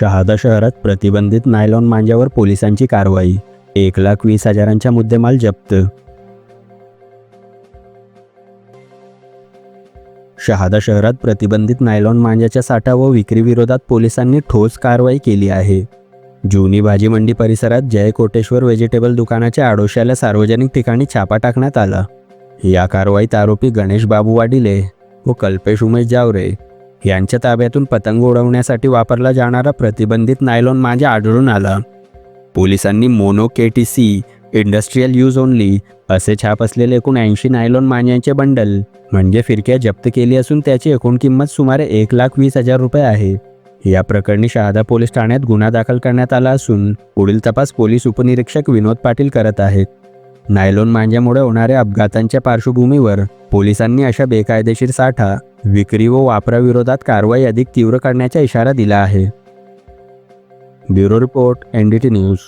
शहादा शहरात प्रतिबंधित नायलॉन मांजावर पोलिसांची कारवाई. एक लाख वीस हजारांचा मुद्देमाल जप्त. शहादा शहरात प्रतिबंधित नायलॉन मांजाच्या साठा व विक्रीविरोधात पोलिसांनी ठोस कारवाई केली आहे. जुनी भाजी मंडी परिसरात जय कोटेश्वर व्हेजिटेबल दुकानाच्या आडोशाला सार्वजनिक ठिकाणी छापा टाकण्यात आला. या कारवाईत आरोपी गणेश बाबू वाडिले व कल्पेश उमेश जावरे यांच्या ताब्यातून पतंग उडवण्यासाठी वापरला जाणारा प्रतिबंधित नायलॉन मांजा आढळून आला. पोलिसांनी mono K T C industrial use only असे छाप असलेले एकूण ऐंशी नायलॉन मान्यांचे बंडल म्हणजे फिरक्या जप्त केली असून त्याची एकूण किंमत सुमारे एक लाख वीस हजार रुपये आहे. या प्रकरणी शहादा पोलीस ठाण्यात गुन्हा दाखल करण्यात आला असून पुढील तपास पोलीस उपनिरीक्षक विनोद पाटील करत आहेत. नायलॉन मांज्यामुळे होणाऱ्या अपघातांच्या पार्श्वभूमीवर पोलिसांनी अशा बेकायदेशीर साठा विक्री व वापराविरोधात कारवाई अधिक तीव्र करण्याचा इशारा दिला आहे. Bureau report N D T news.